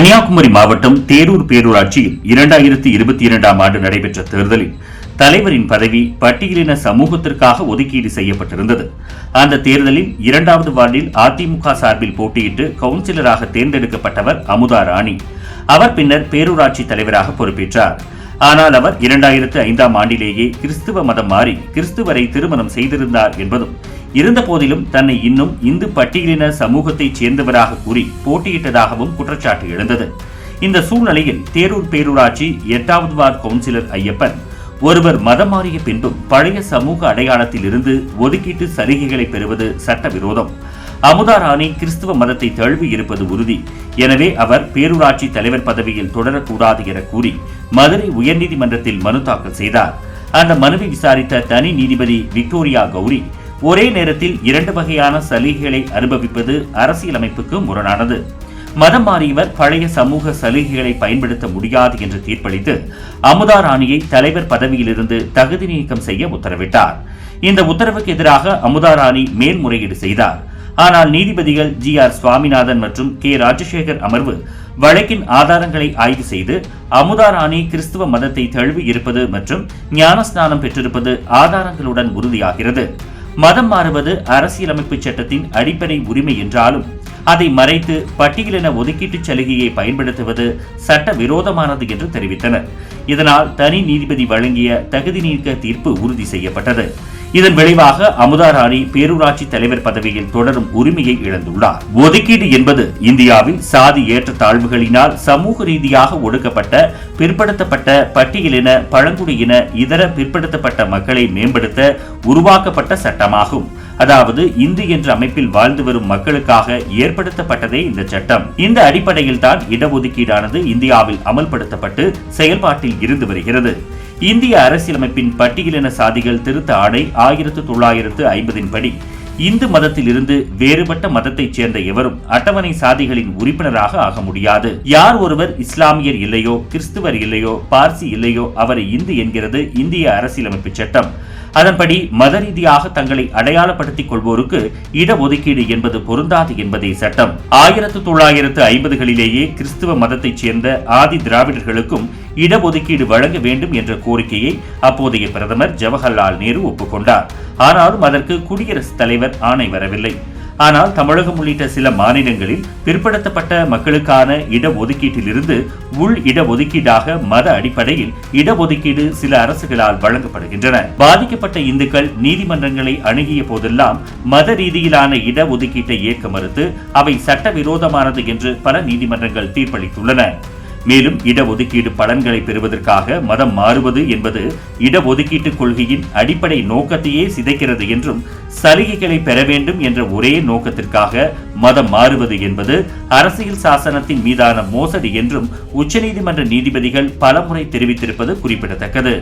கன்னியாகுமரி மாவட்டம் தேரூர் பேரூராட்சியில் இரண்டாயிரத்தி இருபத்தி இரண்டாம் ஆண்டு நடைபெற்ற தேர்தலில் தலைவரின் பதவி பட்டியலின சமூகத்திற்காக ஒதுக்கீடு செய்யப்பட்டிருந்தது. அந்த தேர்தலில் இரண்டாவது வார்டில் அதிமுக சார்பில் போட்டியிட்டு கவுன்சிலராக தேர்ந்தெடுக்கப்பட்டவர் அமுதா ராணி. அவர் பின்னர் பேரூராட்சி தலைவராக பொறுப்பேற்றார். ஆனால் அவர் இரண்டாயிரத்து ஐந்தாம் ஆண்டிலேயே கிறிஸ்துவ மதம் மாறி கிறிஸ்துவரை திருமணம் செய்திருந்தார் என்பதும் இருந்த போதிலும் தன்னை இன்னும் இந்து பட்டியலின சமூகத்தைச் சேர்ந்தவராக கூறி போட்டியிட்டதாகவும் குற்றச்சாட்டு எழுந்தது. இந்த சூழ்நிலையில் தேரூர் பேரூராட்சி எட்டாவது வார்டு கவுன்சிலர் ஐயப்பன் ஒருவர் மதம் மாறிய பின்பும் பழைய சமூக அடையாளத்தில் இருந்து ஒதுக்கீட்டு சலுகைகளை பெறுவது சட்டவிரோதம். அமுதா ராணி கிறிஸ்துவ மதத்தை தழுவி இருப்பது உறுதி. எனவே அவர் பேரூராட்சி தலைவர் பதவியில் தொடரக்கூடாது என கூறி மதுரை உயர்நீதிமன்றத்தில் மனு தாக்கல் செய்தார். அந்த மனுவை விசாரித்த தனி நீதிபதி விக்டோரியா கௌரி ஒரே நேரத்தில் இரண்டு வகையான சலுகைகளை அனுபவிப்பது அரசியலமைப்புக்கு முரணானது. மதம் மாறியவர் பழைய சமூக சலுகைகளை பயன்படுத்த முடியாது என்று தீர்ப்பளித்து அமுதா ராணியை தலைவர் பதவியிலிருந்து தகுதி நீக்கம் செய்ய உத்தரவிட்டார். இந்த உத்தரவுக்கு எதிராக அமுதா ராணி மேல்முறையீடு செய்தார். ஆனால் நீதிபதிகள் ஜி ஆர் சுவாமிநாதன் மற்றும் கே ராஜசேகர் அமர்வு வழக்கின் ஆதாரங்களை ஆய்வு செய்து அமுதா ராணி கிறிஸ்துவ மதத்தை தழுவி இருப்பது மற்றும் ஞானஸ்நானம் பெற்றிருப்பது ஆதாரங்களுடன் உறுதியாகிறது. மதம் மாறுவது அரசியலமைப்பு சட்டத்தின் அடிப்படை உரிமை என்றாலும் அதை மறைத்து பட்டியலின ஒதுக்கீட்டு சலுகையை பயன்படுத்துவது சட்ட விரோதமானது என்று தெரிவித்தனர். இதனால் தனி நீதிபதி வழங்கிய தகுதி நீக்க தீர்ப்பு உறுதி செய்யப்பட்டது. இதன் விளைவாக அமுதா ராணி பேரூராட்சி தலைவர் பதவியில் தொடரும் உரிமையை இழந்துள்ளார். ஒதுக்கீடு என்பது இந்தியாவில் சாதி ஏற்ற தாழ்வுகளினால் சமூக ரீதியாக ஒடுக்கப்பட்ட பிற்படுத்தப்பட்ட பட்டியலின பழங்குடியின இதர பிற்படுத்தப்பட்ட மக்களை மேம்படுத்த உருவாக்கப்பட்ட சட்டமாகும். அதாவது இந்து என்ற அமைப்பில் வாழ்ந்து வரும் மக்களுக்காக ஏற்படுத்தப்பட்டதே இந்த சட்டம். இந்த அடிப்படையில் தான் இடஒதுக்கீடானது இந்தியாவில் அமல்படுத்தப்பட்டு செயல்பாட்டில் இருந்து வருகிறது. இந்திய அரசியலமைப்பின் பட்டியலின சாதிகள் திருத்த ஆணை ஆயிரத்து தொள்ளாயிரத்து ஐம்பதின் படி இந்து மதத்தில் இருந்து வேறுபட்ட மதத்தைச் சேர்ந்த எவரும் அட்டவணை சாதிகளின் உறுப்பினராக ஆக முடியாது. யார் ஒருவர் இஸ்லாமியர் இல்லையோ கிறிஸ்துவர் இல்லையோ பார்சி இல்லையோ அவரை இந்து என்கிறது இந்திய அரசியலமைப்பு சட்டம். அதன்படி மத ரீதியாக தங்களை அடையாளப்படுத்திக் கொள்வோருக்கு இடஒதுக்கீடு என்பது பொருந்தாது என்பதே சட்டம். ஆயிரத்து தொள்ளாயிரத்து ஐம்பதுகளிலேயே கிறிஸ்துவ மதத்தைச் சேர்ந்த ஆதி திராவிடர்களுக்கும் இடஒதுக்கீடு வழங்க வேண்டும் என்ற கோரிக்கையை அப்போதைய பிரதமர் ஜவஹர்லால் நேரு ஒப்புக்கொண்டார். ஆனாலும் அதற்கு குடியரசுத் தலைவர் ஆணை வரவில்லை. ஆனால் தமிழகம் உள்ளிட்ட சில மாநிலங்களில் பிற்படுத்தப்பட்ட மக்களுக்கான இடஒதுக்கீட்டிலிருந்து உள் இடஒதுக்கீடாக மத அடிப்படையில் இடஒதுக்கீடு சில அரசுகளால் வழங்கப்படுகின்றன. பாதிக்கப்பட்ட இந்துக்கள் நீதிமன்றங்களை அணுகிய போதெல்லாம் மத ரீதியிலான இடஒதுக்கீட்டை ஏற்க மறுத்து அவை சட்டவிரோதமானது என்று பல நீதிமன்றங்கள் தீர்ப்பளித்துள்ளன. மேலும் இடஒதுக்கீடு பலன்களை பெறுவதற்காக மதம் மாறுவது என்பது இடஒதுக்கீட்டு கொள்கையின் அடிப்படை நோக்கத்தையே சிதைக்கிறது என்றும் சலுகைகளை பெற வேண்டும் என்ற ஒரே நோக்கத்திற்காக மதம் மாறுவது என்பது அரசியல் சாசனத்தின் மீதான மோசடி என்றும் உச்சநீதிமன்ற நீதிபதிகள் பலமுறை தெரிவித்திருப்பது குறிப்பிடத்தக்கது.